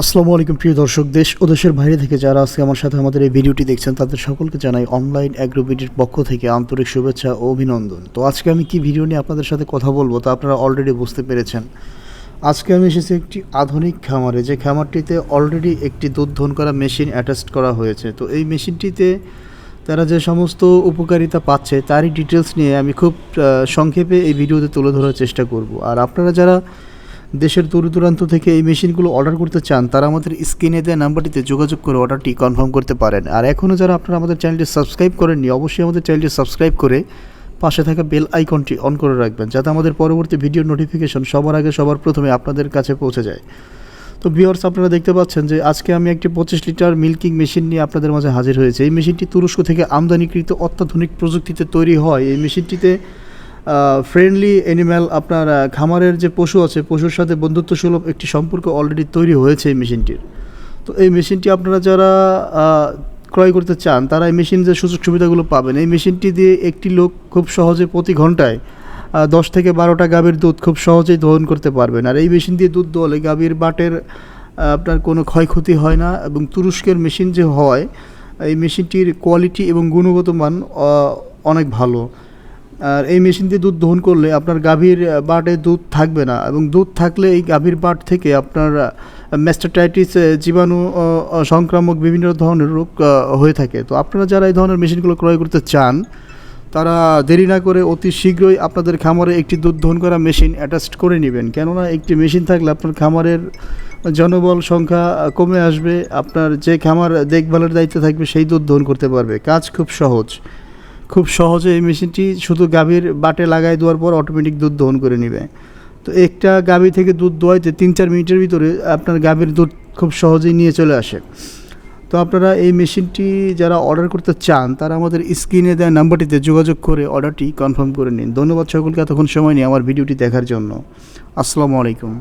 আসসালামু আলাইকুম, প্রিয় দর্শক, দেশ ও দেশের বাইরে থেকে যারা আজকে আমার সাথে আমাদের এই ভিডিওটি দেখছেন, তাদের সকলকে জানাই অনলাইন অ্যাগ্রোবিডির পক্ষ থেকে আন্তরিক শুভেচ্ছা ও অভিনন্দন। তো আজকে আমি কি ভিডিও নিয়ে আপনাদের সাথে কথা বলব তা আপনারা অলরেডি বুঝতে পেরেছেন। আজকে আমি এসেছি একটি আধুনিক খামারে, যে খামারটিতে অলরেডি একটি দুধ ধন করা মেশিন অ্যাটাচড করা হয়েছে। তো এই মেশিনটিতে তারা যে সমস্ত উপকারিতা পাচ্ছে, তারই ডিটেলস নিয়ে আমি খুব সংক্ষেপে এই ভিডিওতে তুলে ধরার চেষ্টা করব। আর আপনারা যারা দেশের দূর দূরান্ত থেকে এই মেশিনগুলো অর্ডার করতে চান, তারা আমাদের স্ক্রিনে দেওয়া নাম্বারটিতে যোগাযোগ করে অর্ডারটি কনফার্ম করতে পারেন। আর এখনও যারা আপনারা আমাদের চ্যানেলটি সাবস্ক্রাইব করেননি, অবশ্যই আমাদের চ্যানেলটি সাবস্ক্রাইব করে পাশে থাকা বেল আইকনটি অন করে রাখবেন, যাতে আমাদের পরবর্তী ভিডিও নোটিফিকেশন সবার আগে, সবার প্রথমে আপনাদের কাছে পৌঁছে যায়। তো ভিওর্স আপনারা দেখতে পাচ্ছেন যে আজকে আমি একটি পঁচিশ লিটার মিল্কিং মেশিন নিয়ে আপনাদের মাঝে হাজির হয়েছে। এই মেশিনটি তুরস্ক থেকে আমদানিকৃত অত্যাধুনিক প্রযুক্তিতে তৈরি হয়। এই মেশিনটিতে ফ্রেন্ডলি অ্যানিম্যাল আপনার খামারের যে পশু আছে, পশুর সাথে বন্ধুত্ব সুলভ একটি সম্পর্ক অলরেডি তৈরি হয়েছে এই মেশিনটির। তো এই মেশিনটি আপনারা যারা ক্রয় করতে চান, তারা এই মেশিন যে সুযোগ সুবিধাগুলো পাবেন, এই মেশিনটি দিয়ে একটি লোক খুব সহজে প্রতি ঘন্টায় দশ থেকে বারোটা গাভীর দুধ খুব সহজেই দহন করতে পারবেন। আর এই মেশিন দিয়ে দুধ দোয়ালে গাভীর বাটের আপনার কোনো ক্ষয়ক্ষতি হয় না এবং তুরস্কের মেশিন যে হয়, এই মেশিনটির কোয়ালিটি এবং গুণগত মান অনেক ভালো। আর এই মেশিন দিয়ে দুধ দহন করলে আপনার গাভীর বাটে দুধ থাকবে না এবং দুধ থাকলে এই গাভীর বাট থেকে আপনার ম্যাস্টাটাইটিস জীবাণু সংক্রামক বিভিন্ন ধরনের রোগ হয়ে থাকে। তো আপনারা যারা এই ধরনের মেশিনগুলো ক্রয় করতে চান, তারা দেরি না করে অতি শীঘ্রই আপনাদের খামারে একটি দুধ দহন করা মেশিন অ্যাটাচড করে নেবেন। কেননা একটি মেশিন থাকলে আপনার খামারের জনবল সংখ্যা কমে আসবে। আপনার যে খামার দেখভালের দায়িত্বে থাকবে, সেই দুধ দহন করতে পারবে। কাজ খুব সহজ। খুব সহজে এই মেশিনটি শুধু গাভীর বাটে লাগাই দেওয়ার পর অটোমেটিক দুধ দহন করে নেবে। তো একটা গাভী থেকে দুধ দোয়াইতে তিন চার মিনিটের ভিতরে আপনার গাভীর দুধ খুব সহজেই নিয়ে চলে আসে। তো আপনারা এই মেশিনটি যারা অর্ডার করতে চান, তারা আমাদের স্ক্রিনে দেওয়া নাম্বারটিতে যোগাযোগ করে অর্ডারটি কনফার্ম করে নিন। ধন্যবাদ সকলকে এতক্ষণ সময় নিয়ে আমার ভিডিওটি দেখার জন্য। আসসালামু আলাইকুম।